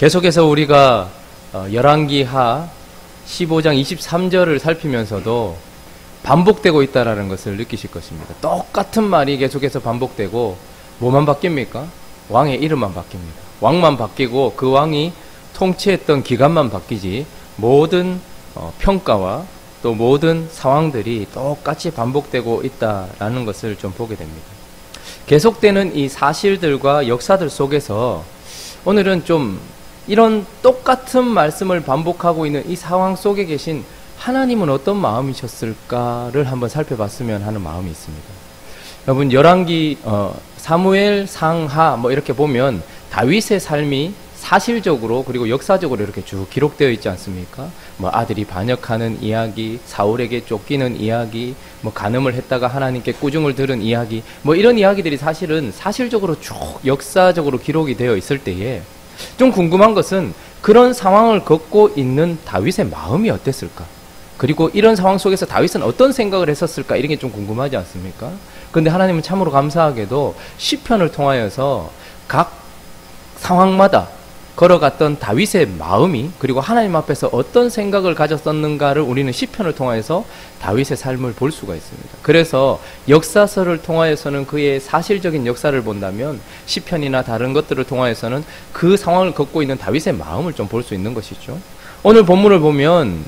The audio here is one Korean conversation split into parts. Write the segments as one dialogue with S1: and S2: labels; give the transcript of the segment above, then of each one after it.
S1: 계속해서 우리가 어, 열왕기하 15장 23절을 살피면서도 반복되고 있다라는 것을 느끼실 것입니다. 똑같은 말이 계속해서 반복되고 뭐만 바뀝니까? 왕의 이름만 바뀝니다. 왕만 바뀌고 그 왕이 통치했던 기간만 바뀌지 모든 어, 평가와 또 모든 상황들이 똑같이 반복되고 있다라는 것을 좀 보게 됩니다. 계속되는 이 사실들과 역사들 속에서 오늘은 좀 이런 똑같은 말씀을 반복하고 있는 이 상황 속에 계신 하나님은 어떤 마음이셨을까를 한번 살펴봤으면 하는 마음이 있습니다. 여러분 열왕기 어, 사무엘 상하 뭐 이렇게 보면 다윗의 삶이 사실적으로 그리고 역사적으로 이렇게 쭉 기록되어 있지 않습니까? 뭐 아들이 반역하는 이야기, 사울에게 쫓기는 이야기, 뭐 간음을 했다가 하나님께 꾸중을 들은 이야기, 뭐 이런 이야기들이 사실은 사실적으로 쭉 역사적으로 기록이 되어 있을 때에 좀 궁금한 것은 그런 상황을 겪고 있는 다윗의 마음이 어땠을까? 그리고 이런 상황 속에서 다윗은 어떤 생각을 했었을까? 이런 게 좀 궁금하지 않습니까? 그런데 하나님은 참으로 감사하게도 시편을 통하여서 각 상황마다 걸어갔던 다윗의 마음이 그리고 하나님 앞에서 어떤 생각을 가졌었는가를 우리는 시편을 통해서 다윗의 삶을 볼 수가 있습니다. 그래서 역사서를 통하여서는 그의 사실적인 역사를 본다면 시편이나 다른 것들을 통하여서는 그 상황을 겪고 있는 다윗의 마음을 좀 볼 수 있는 것이죠. 오늘 본문을 보면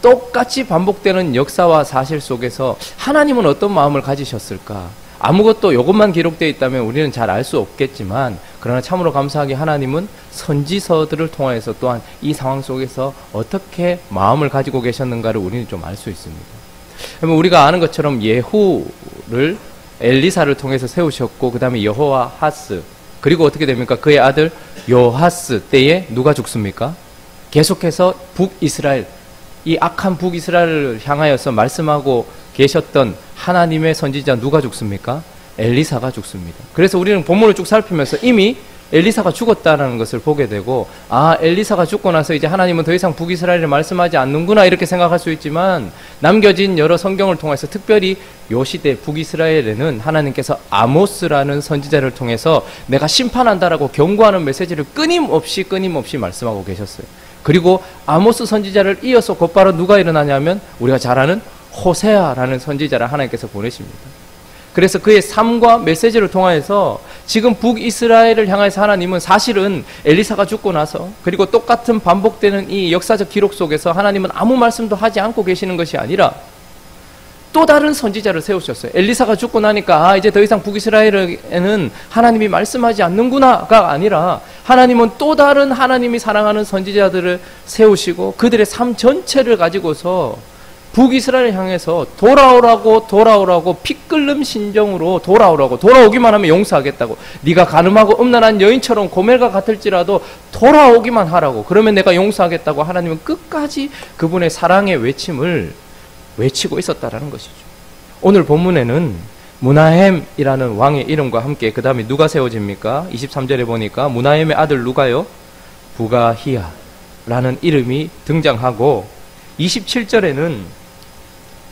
S1: 똑같이 반복되는 역사와 사실 속에서 하나님은 어떤 마음을 가지셨을까? 아무것도 이것만 기록되어 있다면 우리는 잘 알 수 없겠지만 그러나 참으로 감사하게 하나님은 선지서들을 통해서 또한 이 상황 속에서 어떻게 마음을 가지고 계셨는가를 우리는 좀 알 수 있습니다. 그러면 우리가 아는 것처럼 예후를 엘리사를 통해서 세우셨고 그 다음에 여호와 하스 그리고 어떻게 됩니까? 그의 아들 요하스 때에 누가 죽습니까? 계속해서 북이스라엘 이 악한 북이스라엘을 향하여서 말씀하고 계셨던 하나님의 선지자 누가 죽습니까? 엘리사가 죽습니다. 그래서 우리는 본문을 쭉 살피면서 이미 엘리사가 죽었다라는 것을 보게 되고 아 엘리사가 죽고 나서 이제 하나님은 더 이상 북이스라엘을 말씀하지 않는구나 이렇게 생각할 수 있지만 남겨진 여러 성경을 통해서 특별히 요 시대 북이스라엘에는 하나님께서 아모스라는 선지자를 통해서 내가 심판한다라고 경고하는 메시지를 끊임없이 끊임없이 말씀하고 계셨어요. 그리고 아모스 선지자를 이어서 곧바로 누가 일어나냐면 우리가 잘 아는 호세아라는 선지자를 하나님께서 보내십니다. 그래서 그의 삶과 메시지를 통하여서 지금 북이스라엘을 향해서 하나님은 사실은 엘리사가 죽고 나서 그리고 똑같은 반복되는 이 역사적 기록 속에서 하나님은 아무 말씀도 하지 않고 계시는 것이 아니라 또 다른 선지자를 세우셨어요. 엘리사가 죽고 나니까 아 이제 더 이상 북이스라엘에는 하나님이 말씀하지 않는구나가 아니라 하나님은 또 다른 하나님이 사랑하는 선지자들을 세우시고 그들의 삶 전체를 가지고서 북이스라엘 향해서 돌아오라고 돌아오라고 피 끓는 심정으로 돌아오라고 돌아오기만 하면 용서하겠다고 네가 가늠하고 음란한 여인처럼 고멜과 같을지라도 돌아오기만 하라고 그러면 내가 용서하겠다고 하나님은 끝까지 그분의 사랑의 외침을 외치고 있었다라는 것이죠. 오늘 본문에는 무나햄이라는 왕의 이름과 함께 그 다음에 누가 세워집니까? 23절에 보니까 무나햄의 아들 누가요? 부가히야라는 이름이 등장하고 27절에는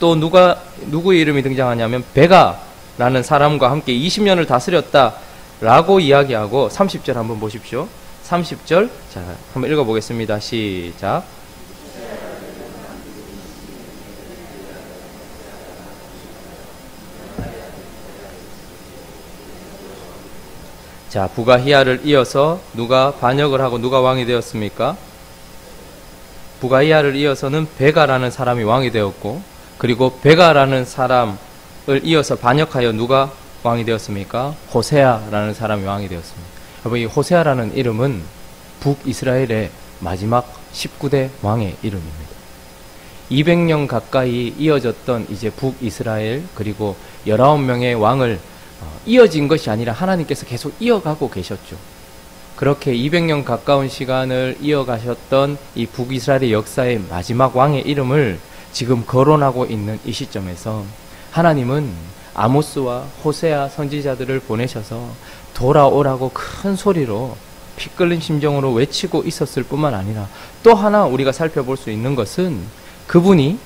S1: 또 누가 누구의 이름이 등장하냐면 베가라는 사람과 함께 20년을 다스렸다라고 이야기하고 30절 한번 보십시오. 30절 자 한번 읽어보겠습니다. 시작. 자, 부가히야를 이어서 누가 반역을 하고 누가 왕이 되었습니까? 부가히야를 이어서는 베가라는 사람이 왕이 되었고 그리고 베가라는 사람을 이어서 반역하여 누가 왕이 되었습니까? 호세아라는 사람이 왕이 되었습니다. 여러분 이 호세아라는 이름은 북이스라엘의 마지막 19대 왕의 이름입니다. 200년 가까이 이어졌던 이제 북이스라엘 그리고 19명의 왕을 어, 이어진 것이 아니라 하나님께서 계속 이어가고 계셨죠. 그렇게 200년 가까운 시간을 이어가셨던 이 북이스라엘의 역사의 마지막 왕의 이름을 지금 거론하고 있는 이 시점에서 하나님은 아모스와 호세아 선지자들을 보내셔서 돌아오라고 큰 소리로 피 끓는 심정으로 외치고 있었을 뿐만 아니라 또 하나 우리가 살펴볼 수 있는 것은 그분이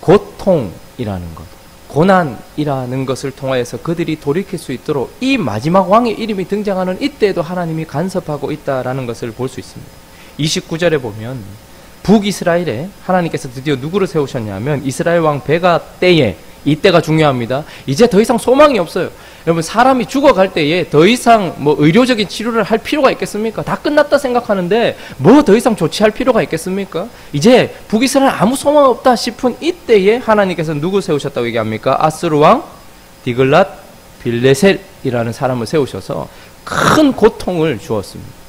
S1: 고통이라는 것, 고난이라는 것을 통하여서 그들이 돌이킬 수 있도록 이 마지막 왕의 이름이 등장하는 이때에도 하나님이 간섭하고 있다라는 것을 볼 수 있습니다. 29절에 보면 북이스라엘에 하나님께서 드디어 누구를 세우셨냐면 이스라엘 왕 베가 때에 이때가 중요합니다. 이제 더 이상 소망이 없어요. 여러분 사람이 죽어갈 때에 더 이상 뭐 의료적인 치료를 할 필요가 있겠습니까? 다 끝났다 생각하는데 뭐 더 이상 조치할 필요가 있겠습니까? 이제 북이스라엘 아무 소망 없다 싶은 이때에 하나님께서 누구 세우셨다고 얘기합니까? 아스루 왕 디글랏 빌레셀이라는 사람을 세우셔서 큰 고통을 주었습니다.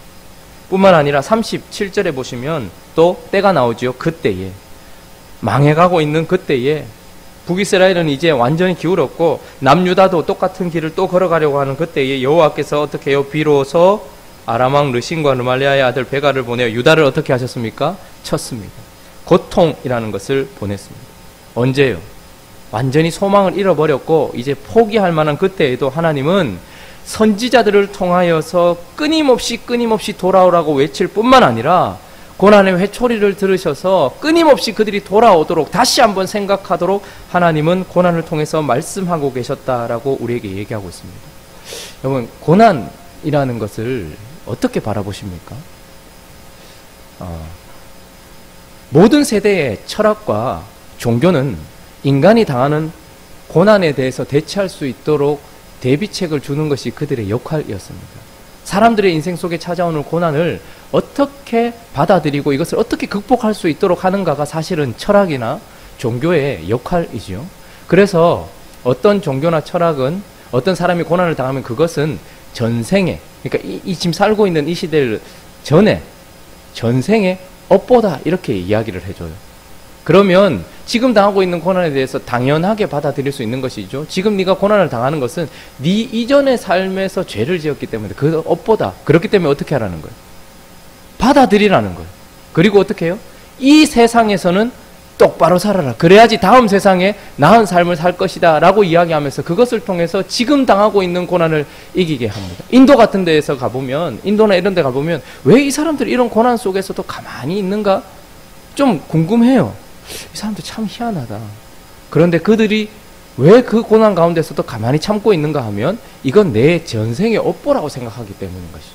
S1: 뿐만 아니라 37절에 보시면 또 때가 나오지요. 그때에 망해가고 있는 그때에 북이스라엘은 이제 완전히 기울었고 남유다도 똑같은 길을 또 걸어가려고 하는 그때에 여호와께서 어떻게 해요? 비로소 아람왕 르신과 르말리아의 아들 베가를 보내어 유다를 어떻게 하셨습니까? 쳤습니다. 고통이라는 것을 보냈습니다. 언제요? 완전히 소망을 잃어버렸고 이제 포기할 만한 그때에도 하나님은 선지자들을 통하여서 끊임없이 끊임없이 돌아오라고 외칠 뿐만 아니라 고난의 회초리를 들으셔서 끊임없이 그들이 돌아오도록 다시 한번 생각하도록 하나님은 고난을 통해서 말씀하고 계셨다라고 우리에게 얘기하고 있습니다. 여러분, 고난이라는 것을 어떻게 바라보십니까? 어, 모든 세대의 철학과 종교는 인간이 당하는 고난에 대해서 대처할 수 있도록 대비책을 주는 것이 그들의 역할이었습니다. 사람들의 인생 속에 찾아오는 고난을 어떻게 받아들이고 이것을 어떻게 극복할 수 있도록 하는가가 사실은 철학이나 종교의 역할이지요. 그래서 어떤 종교나 철학은 어떤 사람이 고난을 당하면 그것은 전생에, 그러니까 이, 이 지금 살고 있는 이 시대를 전에, 전생에 업보다 이렇게 이야기를 해줘요. 그러면 지금 당하고 있는 고난에 대해서 당연하게 받아들일 수 있는 것이죠. 지금 네가 고난을 당하는 것은 네 이전의 삶에서 죄를 지었기 때문에 그 업보다 그렇기 때문에 어떻게 하라는 거예요? 받아들이라는 거예요. 그리고 어떻게 해요? 이 세상에서는 똑바로 살아라. 그래야지 다음 세상에 나은 삶을 살 것이다. 라고 이야기하면서 그것을 통해서 지금 당하고 있는 고난을 이기게 합니다. 인도 같은 데에서 가보면, 인도나 이런 데 가보면 왜 이 사람들이 이런 고난 속에서도 가만히 있는가? 좀 궁금해요. 이 사람들 참 희한하다. 그런데 그들이 왜 그 고난 가운데서도 가만히 참고 있는가 하면 이건 내 전생의 업보라고 생각하기 때문인 것이죠.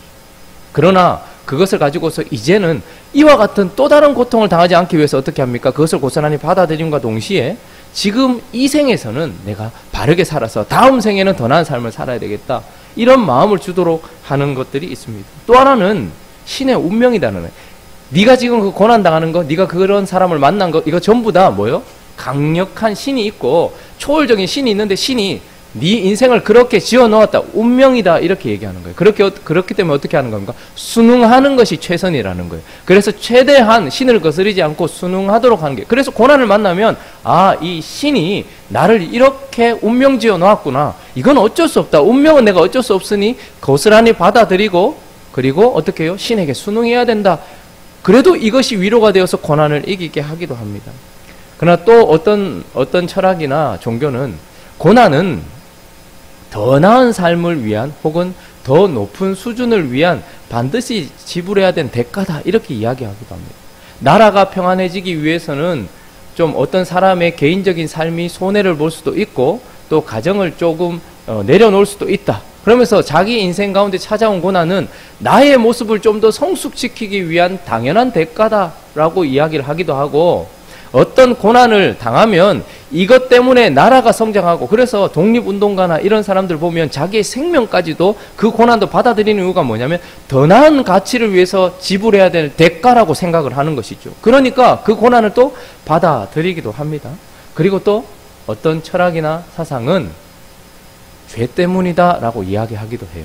S1: 그러나 그것을 가지고서 이제는 이와 같은 또 다른 고통을 당하지 않기 위해서 어떻게 합니까? 그것을 고스란히 받아들임과 동시에 지금 이 생에서는 내가 바르게 살아서 다음 생에는 더 나은 삶을 살아야 되겠다. 이런 마음을 주도록 하는 것들이 있습니다. 또 하나는 신의 운명이라는. 네가 지금 그 고난 당하는 거, 네가 그런 사람을 만난 거, 이거 전부 다 뭐요? 강력한 신이 있고 초월적인 신이 있는데 신이 네 인생을 그렇게 지어 놓았다. 운명이다. 이렇게 얘기하는 거예요. 그렇게 그렇기 때문에 어떻게 하는 겁니까? 순응하는 것이 최선이라는 거예요. 그래서 최대한 신을 거스르지 않고 순응하도록 하는 게. 그래서 고난을 만나면 아, 이 신이 나를 이렇게 운명 지어 놓았구나. 이건 어쩔 수 없다. 운명은 내가 어쩔 수 없으니 고스란히 받아들이고 그리고 어떻게 해요? 신에게 순응해야 된다. 그래도 이것이 위로가 되어서 고난을 이기게 하기도 합니다. 그러나 또 어떤 어떤 철학이나 종교는 고난은 더 나은 삶을 위한 혹은 더 높은 수준을 위한 반드시 지불해야 된 대가다 이렇게 이야기하기도 합니다. 나라가 평안해지기 위해서는 좀 어떤 사람의 개인적인 삶이 손해를 볼 수도 있고 또 가정을 조금 어, 내려놓을 수도 있다. 그러면서 자기 인생 가운데 찾아온 고난은 나의 모습을 좀 더 성숙시키기 위한 당연한 대가다라고 이야기를 하기도 하고 어떤 고난을 당하면 이것 때문에 나라가 성장하고 그래서 독립운동가나 이런 사람들 보면 자기의 생명까지도 그 고난도 받아들이는 이유가 뭐냐면 더 나은 가치를 위해서 지불해야 될 대가라고 생각을 하는 것이죠. 그러니까 그 고난을 또 받아들이기도 합니다. 그리고 또 어떤 철학이나 사상은 죄 때문이다 라고 이야기하기도 해요.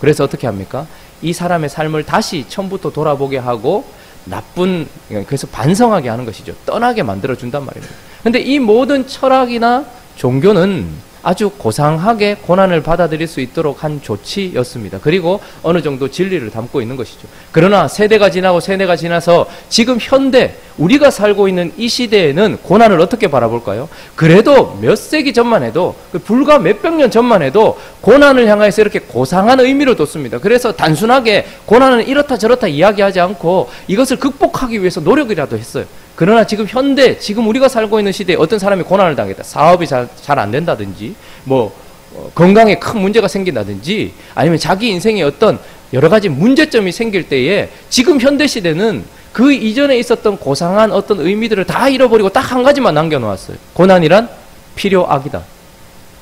S1: 그래서 어떻게 합니까? 이 사람의 삶을 다시 처음부터 돌아보게 하고 나쁜 그래서 반성하게 하는 것이죠. 떠나게 만들어 준단 말입니다. 근데 이 모든 철학이나 종교는 아주 고상하게 고난을 받아들일 수 있도록 한 조치였습니다. 그리고 어느 정도 진리를 담고 있는 것이죠. 그러나 세대가 지나고 세대가 지나서 지금 현대 우리가 살고 있는 이 시대에는 고난을 어떻게 바라볼까요? 그래도 몇 세기 전만 해도 그 불과 몇백 년 전만 해도 고난을 향해서 이렇게 고상한 의미를 뒀습니다. 그래서 단순하게 고난은 이렇다 저렇다 이야기하지 않고 이것을 극복하기 위해서 노력이라도 했어요. 그러나 지금 현대, 지금 우리가 살고 있는 시대에 어떤 사람이 고난을 당했다. 사업이 잘 안 된다든지, 뭐, 어, 건강에 큰 문제가 생긴다든지, 아니면 자기 인생에 어떤 여러 가지 문제점이 생길 때에 지금 현대 시대는 그 이전에 있었던 고상한 어떤 의미들을 다 잃어버리고 딱 한 가지만 남겨놓았어요. 고난이란 필요악이다.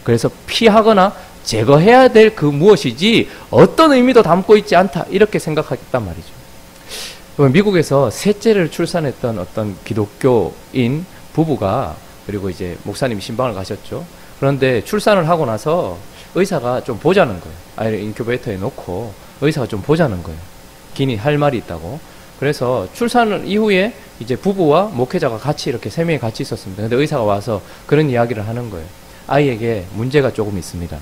S1: 그래서 피하거나 제거해야 될 그 무엇이지 어떤 의미도 담고 있지 않다. 이렇게 생각하겠단 말이죠. 미국에서 셋째를 출산했던 어떤 기독교인 부부가 그리고 이제 목사님이 신방을 가셨죠. 그런데 출산을 하고 나서 의사가 좀 보자는 거예요. 아이를 인큐베이터에 놓고 의사가 좀 보자는 거예요. 기니 할 말이 있다고. 그래서 출산 이후에 이제 부부와 목회자가 같이 이렇게 세 명이 같이 있었습니다. 근데 의사가 와서 그런 이야기를 하는 거예요. 아이에게 문제가 조금 있습니다.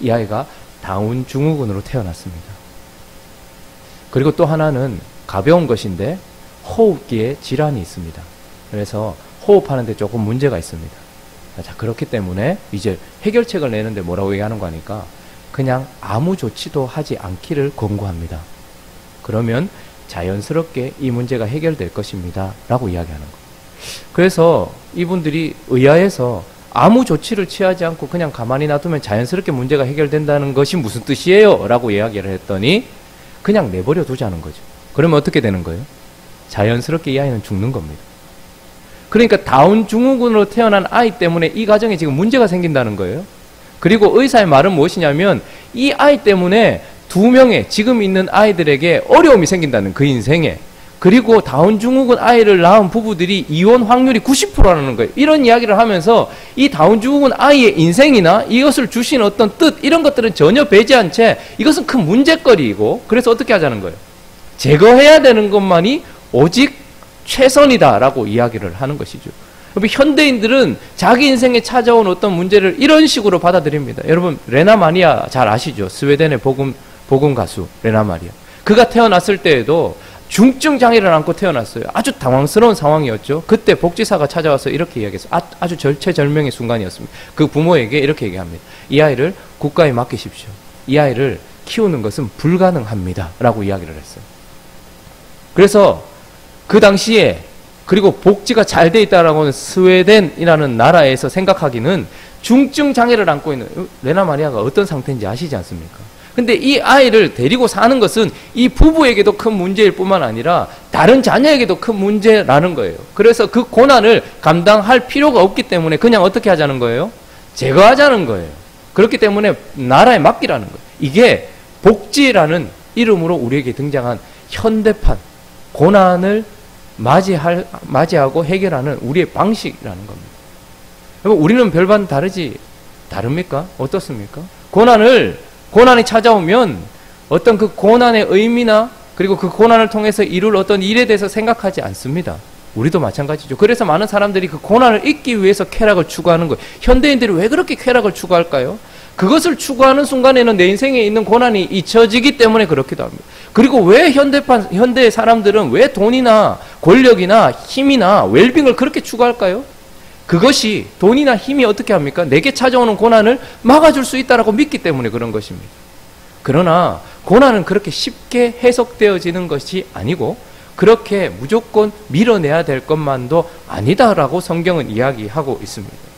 S1: 이 아이가 다운 증후군으로 태어났습니다. 그리고 또 하나는 가벼운 것인데 호흡기에 질환이 있습니다. 그래서 호흡하는데 조금 문제가 있습니다. 자, 그렇기 때문에 이제 해결책을 내는데 뭐라고 얘기하는 거니까 그냥 아무 조치도 하지 않기를 권고합니다. 그러면 자연스럽게 이 문제가 해결될 것입니다. 라고 이야기하는 거. 그래서 이분들이 의아해서 아무 조치를 취하지 않고 그냥 가만히 놔두면 자연스럽게 문제가 해결된다는 것이 무슨 뜻이에요? 라고 이야기를 했더니 그냥 내버려 두자는 거죠. 그러면 어떻게 되는 거예요? 자연스럽게 이 아이는 죽는 겁니다. 그러니까 다운 증후군으로 태어난 아이 때문에 이 가정에 지금 문제가 생긴다는 거예요. 그리고 의사의 말은 무엇이냐면 이 아이 때문에 두 명의 지금 있는 아이들에게 어려움이 생긴다는 그 인생에 그리고 다운 증후군 아이를 낳은 부부들이 이혼 확률이 90%라는 거예요. 이런 이야기를 하면서 이 다운 증후군 아이의 인생이나 이것을 주신 어떤 뜻 이런 것들은 전혀 배제한 채 이것은 큰 문제거리이고 그래서 어떻게 하자는 거예요. 제거해야 되는 것만이 오직 최선이다라고 이야기를 하는 것이죠. 현대인들은 자기 인생에 찾아온 어떤 문제를 이런 식으로 받아들입니다. 여러분 레나 마니아 잘 아시죠? 스웨덴의 복음 복음 가수 레나 마리아. 그가 태어났을 때에도 중증 장애를 안고 태어났어요. 아주 당황스러운 상황이었죠. 그때 복지사가 찾아와서 이렇게 이야기했어요. 아, 주 절체절명의 순간이었습니다. 그 부모에게 이렇게 얘기합니다. 이 아이를 국가에 맡기십시오. 이 아이를 키우는 것은 불가능합니다. 라고 이야기를 했어요. 그래서 그 당시에 그리고 복지가 잘 돼 있다라고 하는 스웨덴이라는 나라에서 생각하기는 중증 장애를 안고 있는 레나 마리아가 어떤 상태인지 아시지 않습니까? 근데 이 아이를 데리고 사는 것은 이 부부에게도 큰 문제일 뿐만 아니라 다른 자녀에게도 큰 문제라는 거예요. 그래서 그 고난을 감당할 필요가 없기 때문에 그냥 어떻게 하자는 거예요? 제거하자는 거예요. 그렇기 때문에 나라에 맡기라는 거예요. 이게 복지라는 이름으로 우리에게 등장한 현대판 고난을 맞이할, 맞이하고 해결하는 우리의 방식이라는 겁니다. 우리는 별반 다르지, 다릅니까? 어떻습니까? 고난을, 고난이 찾아오면 어떤 그 고난의 의미나 그리고 그 고난을 통해서 이룰 어떤 일에 대해서 생각하지 않습니다. 우리도 마찬가지죠. 그래서 많은 사람들이 그 고난을 잊기 위해서 쾌락을 추구하는 거예요. 현대인들이 왜 그렇게 쾌락을 추구할까요? 그것을 추구하는 순간에는 내 인생에 있는 고난이 잊혀지기 때문에 그렇기도 합니다. 그리고 왜 현대판, 현대 사람들은 왜 돈이나 권력이나 힘이나 웰빙을 그렇게 추구할까요? 그것이 돈이나 힘이 어떻게 합니까? 내게 찾아오는 고난을 막아줄 수 있다라고 믿기 때문에 그런 것입니다. 그러나 고난은 그렇게 쉽게 해석되어지는 것이 아니고 그렇게 무조건 밀어내야 될 것만도 아니다라고 성경은 이야기하고 있습니다.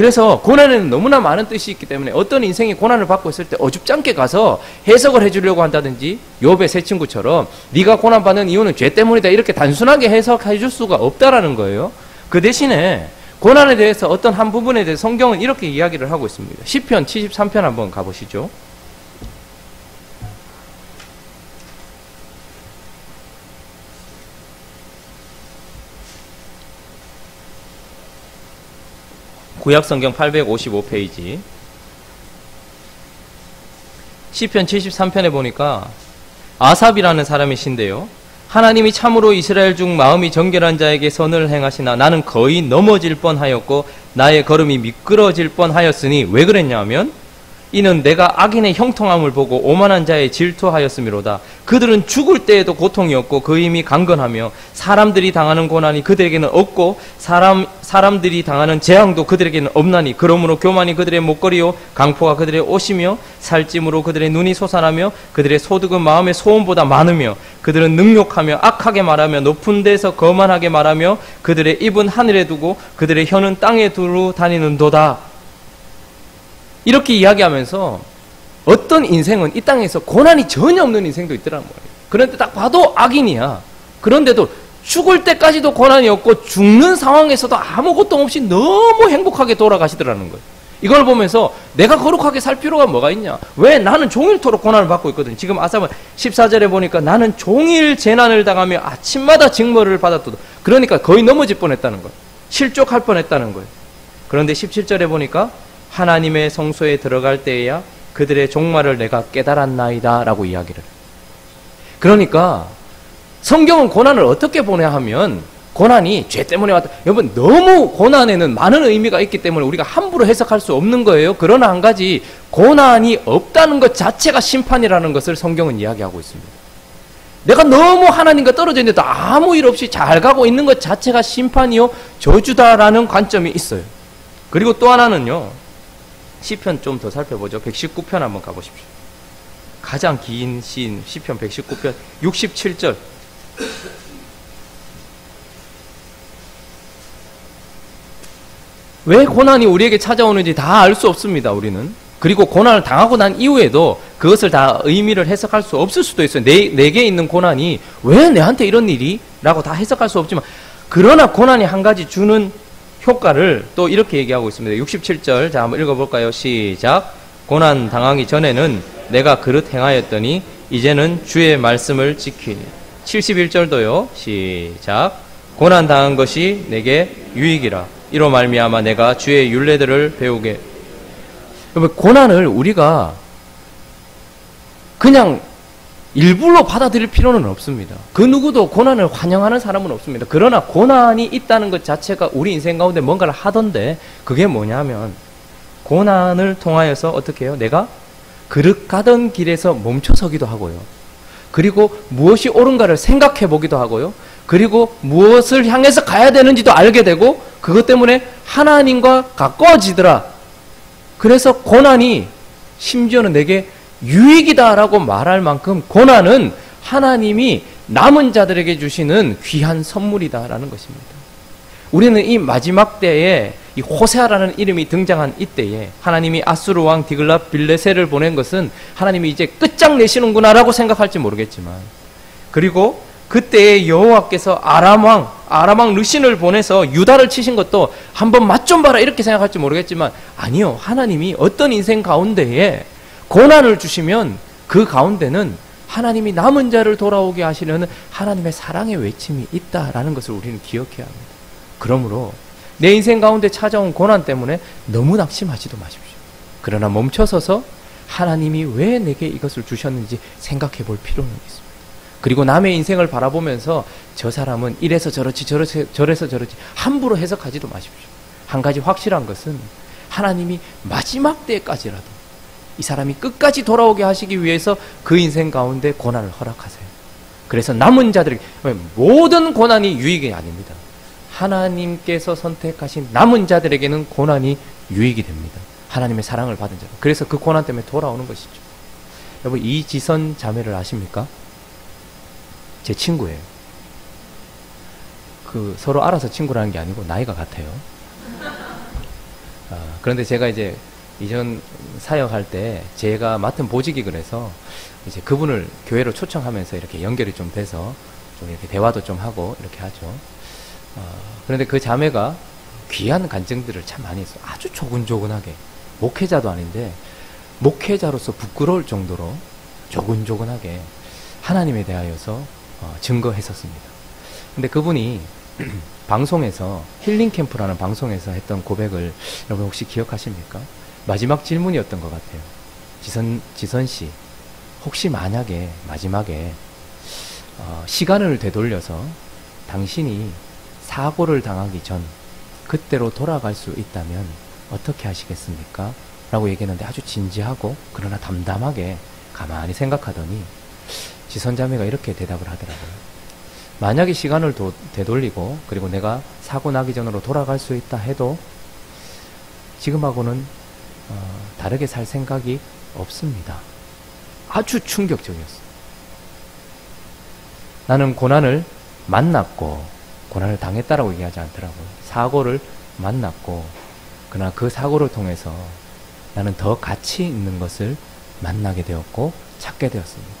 S1: 그래서 고난에는 너무나 많은 뜻이 있기 때문에 어떤 인생이 고난을 받고 있을 때 어줍잖게 가서 해석을 해주려고 한다든지 욥의 새 친구처럼 네가 고난 받는 이유는 죄 때문이다 이렇게 단순하게 해석해 줄 수가 없다라는 거예요. 그 대신에 고난에 대해서 어떤 한 부분에 대해 성경은 이렇게 이야기를 하고 있습니다. 시편 73편 한번 가보시죠. 구약성경 855페이지 시편 73편에 보니까 아삽이라는 사람이 신데요. 하나님이 참으로 이스라엘 중 마음이 정결한 자에게 선을 행하시나 나는 거의 넘어질 뻔하였고 나의 걸음이 미끄러질 뻔하였으니 왜 그랬냐면 이는 내가 악인의 형통함을 보고 오만한 자의 질투하였음이로다. 그들은 죽을 때에도 고통이 없고 그 힘이 강건하며 사람들이 당하는 고난이 그들에게는 없고 사람 사람들이 당하는 재앙도 그들에게는 없나니 그러므로 교만이 그들의 목걸이요 강포가 그들의 옷이며 살찜으로 그들의 눈이 솟아나며 그들의 소득은 마음의 소원보다 많으며 그들은 능욕하며 악하게 말하며 높은 데서 거만하게 말하며 그들의 입은 하늘에 두고 그들의 혀는 땅에 두루 다니는도다. 이렇게 이야기하면서 어떤 인생은 이 땅에서 고난이 전혀 없는 인생도 있더란 말이에요. 그런데 딱 봐도 악인이야. 그런데도 죽을 때까지도 고난이 없고 죽는 상황에서도 아무것도 없이 너무 행복하게 돌아가시더라는 거예요. 이걸 보면서 내가 거룩하게 살 필요가 뭐가 있냐? 왜 나는 종일토록 고난을 받고 있거든. 지금 아사은 14절에 보니까 나는 종일 재난을 당하며 아침마다 징벌을 받았다. 그러니까 거의 넘어질 뻔했다는 거예요. 실족할 뻔했다는 거예요. 그런데 17절에 보니까 하나님의 성소에 들어갈 때에야 그들의 종말을 내가 깨달았나이다 라고 이야기를 그러니까 성경은 고난을 어떻게 보냐 하면 고난이 죄 때문에 왔다. 여러분 너무 고난에는 많은 의미가 있기 때문에 우리가 함부로 해석할 수 없는 거예요. 그러나 한 가지 고난이 없다는 것 자체가 심판이라는 것을 성경은 이야기하고 있습니다. 내가 너무 하나님과 떨어져 있는데도 아무 일 없이 잘 가고 있는 것 자체가 심판이요 저주다라는 관점이 있어요. 그리고 또 하나는요. 시편 좀 더 살펴보죠. 119편 한번 가보십시오. 가장 긴 시인 시편 119편 67절. 왜 고난이 우리에게 찾아오는지 다 알 수 없습니다. 우리는. 그리고 고난을 당하고 난 이후에도 그것을 다 의미를 해석할 수 없을 수도 있어요. 내, 내게 있는 고난이 왜 내한테 이런 일이? 라고 다 해석할 수 없지만, 그러나 고난이 한 가지 주는 효과를 또 이렇게 얘기하고 있습니다. 67절 자 한번 읽어볼까요? 시작. 고난 당하기 전에는 내가 그릇 행하였더니 이제는 주의 말씀을 지키니. 71절도요. 시작. 고난 당한 것이 내게 유익이라. 이로 말미암아 내가 주의 윤례들을 배우게. 고난을 우리가 그냥 일부러 받아들일 필요는 없습니다. 그 누구도 고난을 환영하는 사람은 없습니다. 그러나 고난이 있다는 것 자체가 우리 인생 가운데 뭔가를 하던데 그게 뭐냐면 고난을 통하여서 어떻게 해요? 내가 그릇 가던 길에서 멈춰서기도 하고요. 그리고 무엇이 옳은가를 생각해 보기도 하고요. 그리고 무엇을 향해서 가야 되는지도 알게 되고 그것 때문에 하나님과 가까워지더라. 그래서 고난이 심지어는 내게 유익이다라고 말할 만큼 고난은 하나님이 남은 자들에게 주시는 귀한 선물이다라는 것입니다. 우리는 이 마지막 때에 이 호세아라는 이름이 등장한 이때에 하나님이 아수르 왕 디글라 빌레세를 보낸 것은 하나님이 이제 끝장내시는구나라고 생각할지 모르겠지만 그리고 그때에 여호와께서 아람 왕 아람 왕 르신을 보내서 유다를 치신 것도 한번 맛 좀 봐라 이렇게 생각할지 모르겠지만 아니요 하나님이 어떤 인생 가운데에 고난을 주시면 그 가운데는 하나님이 남은 자를 돌아오게 하시려는 하나님의 사랑의 외침이 있다라는 것을 우리는 기억해야 합니다. 그러므로 내 인생 가운데 찾아온 고난 때문에 너무 낙심하지도 마십시오. 그러나 멈춰서서 하나님이 왜 내게 이것을 주셨는지 생각해 볼 필요는 있습니다. 그리고 남의 인생을 바라보면서 저 사람은 이래서 저렇지 저래서, 저래서 저렇지 함부로 해석하지도 마십시오. 한 가지 확실한 것은 하나님이 마지막 때까지라도 이 사람이 끝까지 돌아오게 하시기 위해서 그 인생 가운데 고난을 허락하세요. 그래서 남은 자들에게 모든 고난이 유익이 아닙니다. 하나님께서 선택하신 남은 자들에게는 고난이 유익이 됩니다. 하나님의 사랑을 받은 자. 그래서 그 고난 때문에 돌아오는 것이죠. 여러분 이지선 자매를 아십니까? 제 친구예요. 그 서로 알아서 친구라는 게 아니고 나이가 같아요. 아, 그런데 제가 이제 이전 사역할 때 제가 맡은 보직이 그래서 이제 그분을 교회로 초청하면서 이렇게 연결이 좀 돼서 좀 이렇게 대화도 좀 하고 이렇게 하죠. 어, 그런데 그 자매가 귀한 간증들을 참 많이 했어요. 아주 조근조근하게. 목회자도 아닌데, 목회자로서 부끄러울 정도로 조근조근하게 하나님에 대하여서 어, 증거했었습니다. 근데 그분이 방송에서 힐링 캠프라는 방송에서 했던 고백을 여러분 혹시 기억하십니까? 마지막 질문이었던 것 같아요. 지선, 지선 씨, 혹시 만약에 마지막에 어, 시간을 되돌려서 당신이 사고를 당하기 전 그때로 돌아갈 수 있다면 어떻게 하시겠습니까? 라고 얘기했는데 아주 진지하고 그러나 담담하게 가만히 생각하더니 지선자매가 이렇게 대답을 하더라고요. 만약에 시간을 도, 되돌리고 그리고 내가 사고 나기 전으로 돌아갈 수 있다 해도 지금하고는 어, 다르게 살 생각이 없습니다. 아주 충격적이었어요. 나는 고난을 만났고 고난을 당했다라고 얘기하지 않더라고요. 사고를 만났고 그러나 그 사고를 통해서 나는 더 가치 있는 것을 만나게 되었고 찾게 되었습니다.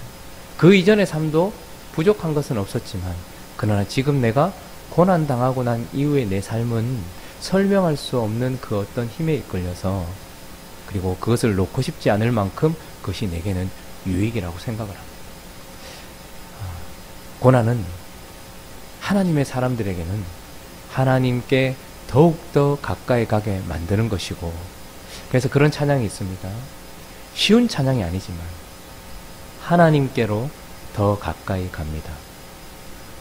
S1: 그 이전의 삶도 부족한 것은 없었지만 그러나 지금 내가 고난 당하고 난 이후의 내 삶은 설명할 수 없는 그 어떤 힘에 이끌려서 그리고 그것을 놓고 싶지 않을 만큼 그것이 내게는 유익이라고 생각을 합니다. 아, 고난은 하나님의 사람들에게는 하나님께 더욱더 가까이 가게 만드는 것이고 그래서 그런 찬양이 있습니다. 쉬운 찬양이 아니지만 하나님께로 더 가까이 갑니다.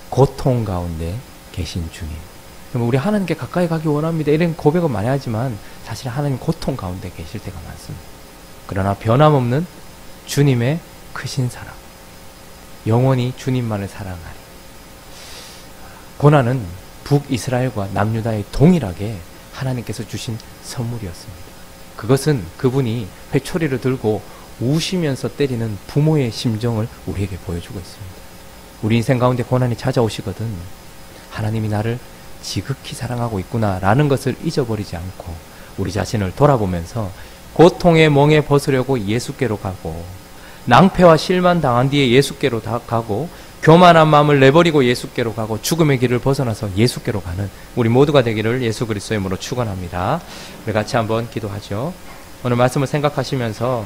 S1: 고통 가운데 계신 주님. 우리 하나님께 가까이 가기 원합니다. 이런 고백을 많이 하지만 사실 하나님 고통 가운데 계실 때가 많습니다. 그러나 변함없는 주님의 크신 사랑. 영원히 주님만을 사랑하리. 고난은 북이스라엘과 남유다의 동일하게 하나님께서 주신 선물이었습니다. 그것은 그분이 회초리를 들고 우시면서 때리는 부모의 심정을 우리에게 보여주고 있습니다. 우리 인생 가운데 고난이 찾아오시거든 하나님이 나를 지극히 사랑하고 있구나라는 것을 잊어버리지 않고 우리 자신을 돌아보면서 고통의 멍에 벗으려고 예수께로 가고 낭패와 실만 당한 뒤에 예수께로 가고 교만한 마음을 내버리고 예수께로 가고 죽음의 길을 벗어나서 예수께로 가는 우리 모두가 되기를 예수 그리스도의 이름으로 축원합니다. 우리 같이 한번 기도하죠. 오늘 말씀을 생각하시면서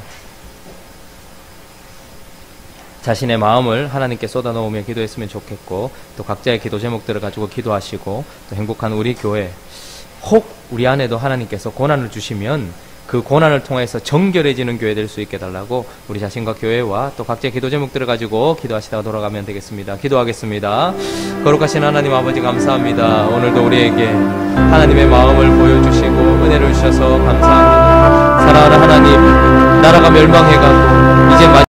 S1: 자신의 마음을 하나님께 쏟아놓으며 기도했으면 좋겠고 또 각자의 기도 제목들을 가지고 기도하시고 또 행복한 우리 교회 혹 우리 안에도 하나님께서 고난을 주시면 그 고난을 통해서 정결해지는 교회 될 수 있게 달라고 우리 자신과 교회와 또 각자의 기도 제목들을 가지고 기도하시다가 돌아가면 되겠습니다. 기도하겠습니다. 거룩하신 하나님 아버지 감사합니다. 오늘도 우리에게 하나님의 마음을 보여주시고 은혜를 주셔서 감사합니다. 사랑하는 하나님, 나라가 멸망해가고 이제